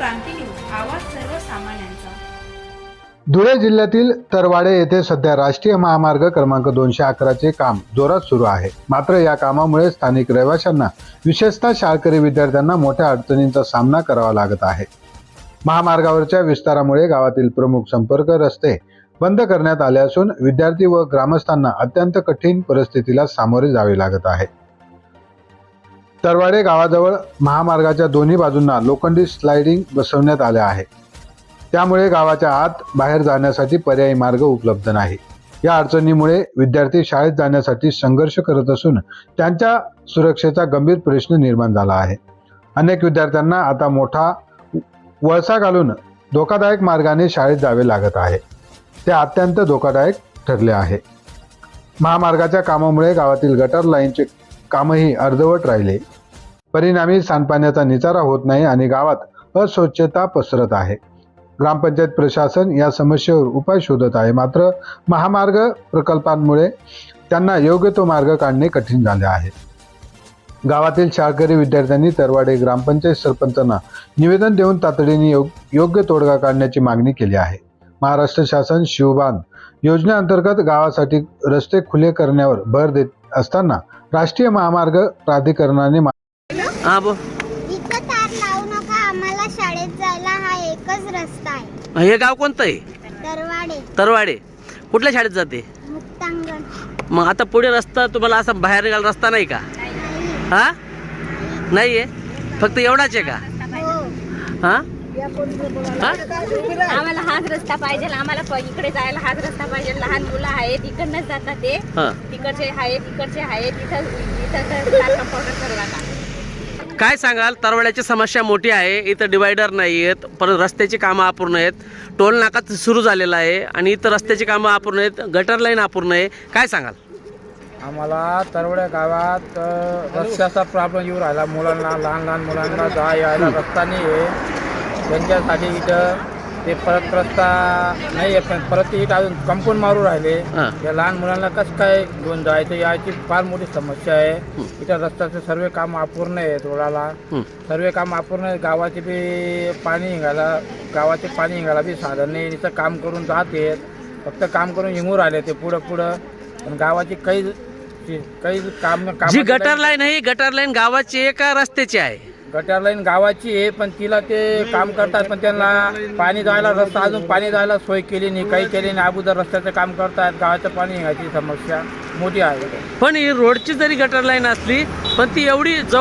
क्रांती news. आवाज सर्वसामान्यांचा. धुळे जिल्ह्यातील तरवाडे येथे सध्या राष्ट्रीय महामार्ग क्रमांक दोनशे अकराचे काम जोरात सुरू आहे. मात्र या कामामुळे स्थानिक रहिवाशांना विशेषतः शाळकरी विद्यार्थ्यांना मोठ्या अडचणींचा सामना करावा लागत आहे. महामार्गावरच्या विस्तारामुळे गावातील प्रमुख संपर्क रस्ते बंद करण्यात आले असून विद्यार्थी व ग्रामस्थांना अत्यंत कठीण परिस्थितीला सामोरे जावे लागत आहे. तरवाडे गावाजवळ महामार्गाच्या दोन्ही बाजूंना लोखंडी स्लायडिंग बसवण्यात आल्या आहे. त्यामुळे गावाच्या आत बाहेर जाण्यासाठी पर्यायी मार्ग उपलब्ध नाही. या अडचणीमुळे विद्यार्थी शाळेत जाण्यासाठी संघर्ष करत असून त्यांच्या सुरक्षेचा गंभीर प्रश्न निर्माण झाला आहे. अनेक विद्यार्थ्यांना आता मोठा वळसा घालून धोकादायक मार्गाने शाळेत जावे लागत आहे. ते अत्यंत धोकादायक ठरले आहे. महामार्गाच्या कामामुळे गावातील गटर लाईनचे कामही अर्धवट राहिले. परिणामी सांडपाण्याचा निचारा होत नाही आणि गावात अस्वच्छता पसरत आहे. ग्रामपंचायत प्रशासन या समस्येवर उपाय शोधत आहे. मात्र महामार्ग प्रकल्पांमुळे त्यांना योग्य तो मार्ग काढणे कठीण झाले आहे. गावातील शाळकरी विद्यार्थ्यांनी तरवाडे ग्रामपंचायत सरपंचांना निवेदन देऊन तातडीने योग- योग्य तोडगा काढण्याची मागणी केली आहे. महाराष्ट्र शासन शिवबान योजनेअंतर्गत गावासाठी रस्ते खुले करण्यावर भर देत असताना राष्ट्रीय महामार्ग प्राधिकरणाने हा बो इथं तार लावू नका आम्हाला शाळेत जायला हा एकच रस्ता आहे. हे गाव कोणतं आहे? दरवाडे तरवाडे. कुठल्या शाळेत जाते? मुक्तांगण. मग आता पुढे रस्ता तुम्हाला असा बाहेर निघाला रस्ता नाही का? नाही. हा? नाही आहे फक्त एवढाच आहे का? हा. हा? आम्हाला हाच रस्ता पाहिजे आम्हाला इकडे जायला हाच रस्ता पाहिजे. लहान मुलं आहेत इकडनंच जातात ते. हा. तिकडचे आहेत इकडचे आहेत टाका पावडर करू नका. काय सांगाल? तरवाड्याची समस्या मोठी आहे. इथं डिवायडर नाही आहेत. परत रस्त्याची कामं अपूर्ण आहेत. टोल नाका सुरू झालेला आहे आणि इथं रस्त्याची कामं अपूर्ण आहेत. गटर लाईन अपूर्ण आहे. काय सांगाल? आम्हाला तरवड्या गावात रस्त्याचा प्रॉब्लेम येऊ राहिला. मुलांना लहान लहान मुलांना जा यायला रस्ता नाही आहे त्यांच्यासाठी इथं ते परत रस्ता नाही आहे पण परत ते इथं अजून कंपाऊंड मारू राहिले. हा. या लहान मुलांना कसं काय घेऊन जायचं? याची फार मोठी समस्या आहे. इथं रस्त्याचे सर्व काम अपूर्ण आहेत रोडाला. हं. सर्व काम अपूर्ण आहे. गावाचे बी पाणी हिंगायला गावाचे पाणी हिंगायला बी साधन नाही. इथं काम करून जात. आहेत फक्त काम करून हिंगू राहिले ते पुढं पुढं. पण गावाची काही काही काम जी गटर लाईन आहे ही गटर लाईन गावाची आहे का रस्त्याची आहे? गटर लाईन गावाची आहे पण तिला ते काम करतात पण त्यांना पाणी जायला रस्ता अजून पाणी जायला सोय केली नाही काही केली नाही. अगोदर रस्त्याचं काम करतात गावाचं पाणी हिंगायची समस्या मोठी आहे. पण ही रोडची जरी गटर लाईन असली पण ती एवढी जवळ